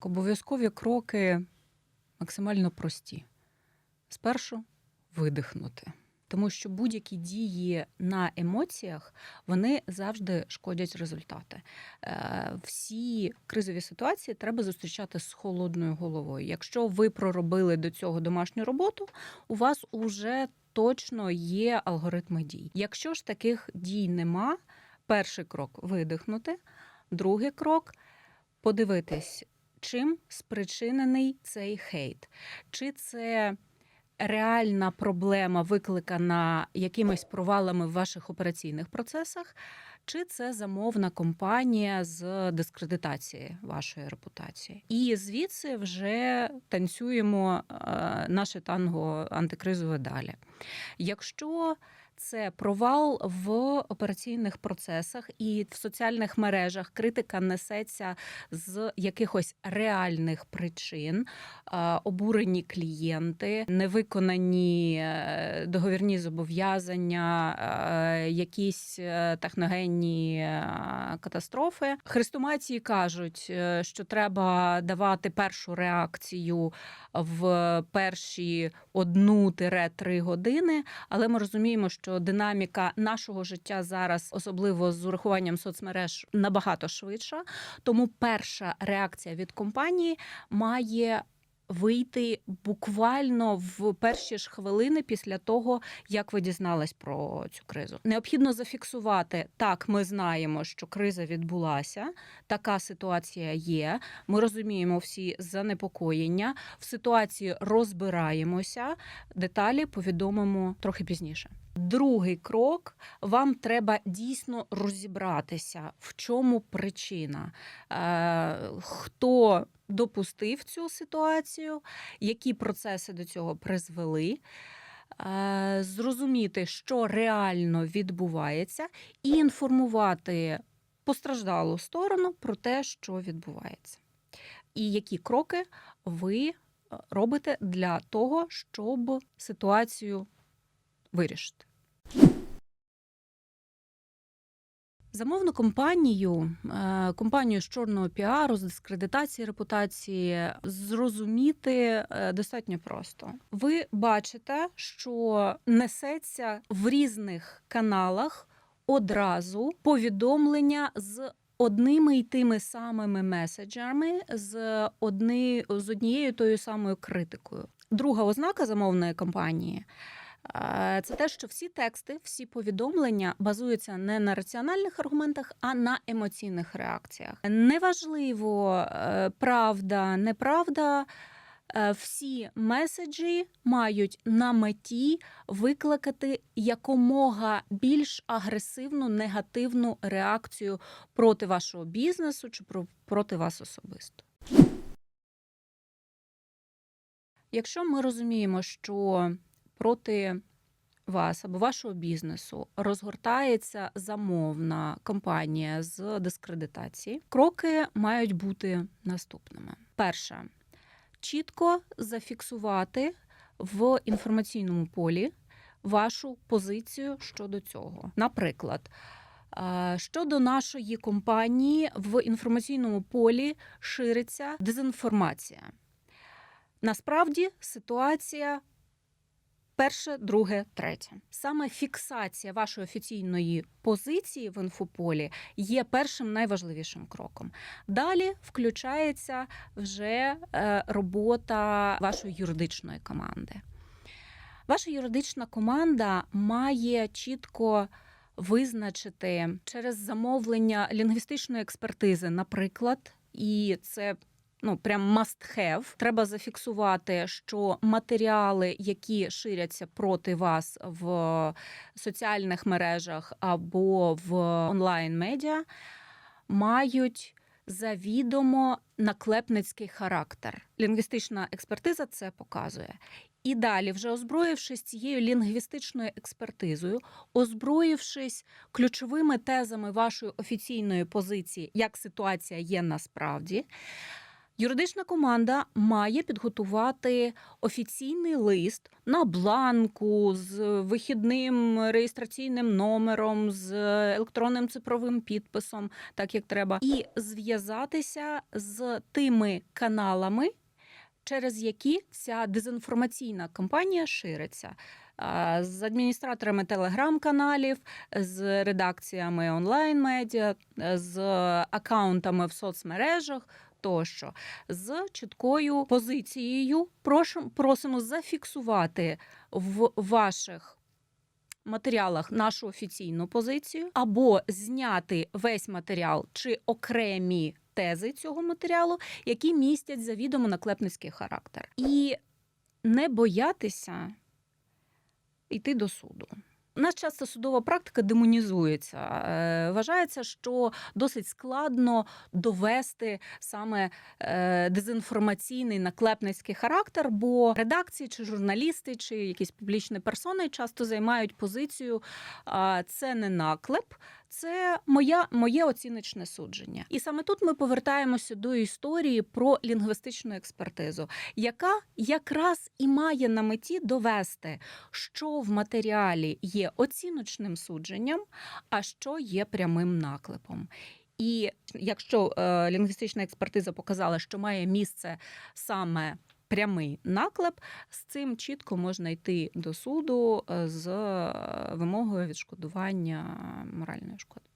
Обов'язкові кроки максимально прості. Спершу видихнути. Тому що будь-які дії на емоціях вони завжди шкодять результати. Е, Всі кризові ситуації треба зустрічати з холодною головою. Якщо ви проробили до цього домашню роботу, у вас уже точно є алгоритми дій. Якщо ж таких дій нема, перший крок видихнути, другий крок подивитись, чим спричинений цей хейт. Чи це реальна проблема, викликана якимись провалами в ваших операційних процесах, чи це замовна компанія з дискредитації вашої репутації? І звідси вже танцюємо е, наше танго антикризове далі. Якщо це провал в операційних процесах і в соціальних мережах критика несеться з якихось реальних причин, обурені клієнти, невиконані е, договірні зобов'язання, е, якісь е, техногенні катастрофи. Хрестоматії кажуть, що треба давати першу реакцію в перші одну-три години, але ми розуміємо, що динаміка нашого життя зараз, особливо з урахуванням соцмереж, набагато швидша. Тому перша реакція від компанії має вийти буквально в перші ж хвилини після того, як ви дізнались про цю кризу. Необхідно зафіксувати так. Ми знаємо, що криза відбулася, така ситуація є. Ми розуміємо всі занепокоєння. В ситуації розбираємося. Деталі повідомимо трохи пізніше. Другий крок вам треба дійсно розібратися, в чому причина, е, хто допустив цю ситуацію, які процеси до цього призвели. е, Зрозуміти, що реально відбувається, і інформувати постраждалу сторону про те, що відбувається, і які кроки ви е, робите для того, щоб ситуацію вирішити. Замовну компанію, е, компанію з чорного піару, з дискредитації репутації зрозуміти е, достатньо просто. Ви бачите, що несеться в різних каналах одразу повідомлення з одними й тими самими меседжами, з, одни, з однією тою самою критикою. Друга ознака замовної компанії. Е, Це те, що всі тексти, всі повідомлення базуються не на раціональних аргументах, а на емоційних реакціях. Неважливо, е, правда, неправда. е, Всі меседжі мають на меті викликати якомога більш агресивну негативну реакцію проти вашого бізнесу чи про- проти вас особисто. Якщо ми розуміємо, що проти вас або вашого бізнесу розгортається замовна кампанія з дискредитації, кроки мають бути наступними. Перше, чітко зафіксувати в інформаційному полі вашу позицію щодо цього. Наприклад, е, щодо нашої компанії в інформаційному полі шириться дезінформація. Насправді ситуація перше, друге, третє. Саме фіксація вашої офіційної позиції в інфополі є першим найважливішим кроком. Далі включається вже е, робота вашої юридичної команди. Ваша юридична команда має чітко визначити через замовлення лінгвістичної експертизи, наприклад, і це ну прям must have. Треба зафіксувати, що матеріали, які ширяться проти вас в соціальних мережах або в онлайн медіа, мають завідомо наклепницький характер. Лінгвістична експертиза це показує. І далі, вже озброївшись цією лінгвістичною експертизою, озброївшись ключовими тезами вашої офіційної позиції, як ситуація є насправді, Юридична команда має підготувати офіційний лист на бланку з вихідним реєстраційним номером, з електронним цифровим підписом, так як треба, і зв'язатися з тими каналами, через які ця дезінформаційна кампанія шириться. З адміністраторами телеграм-каналів, з редакціями онлайн-медіа, з акаунтами в соцмережах тощо, з чіткою позицією. Прошу, просимо зафіксувати в ваших матеріалах нашу офіційну позицію, або зняти весь матеріал чи окремі тези цього матеріалу, які містять завідомо наклепницький характер, і не боятися йти до суду. Нас часто судова практика демонізується. Е, Вважається, що досить складно довести саме е, дезінформаційний наклепницький характер, бо редакції чи журналісти, чи якісь публічні персони часто займають позицію це не наклеп. Це моя моє оціночне судження, і саме тут ми повертаємося до історії про лінгвістичну експертизу, яка якраз і має на меті довести, що в матеріалі є оціночним судженням, а що є прямим наклепом. І якщо е, лінгвістична експертиза показала, що має місце саме прямий наклеп, з цим чітко можна йти до суду е, з е, вимогою відшкодування моральної шкоди.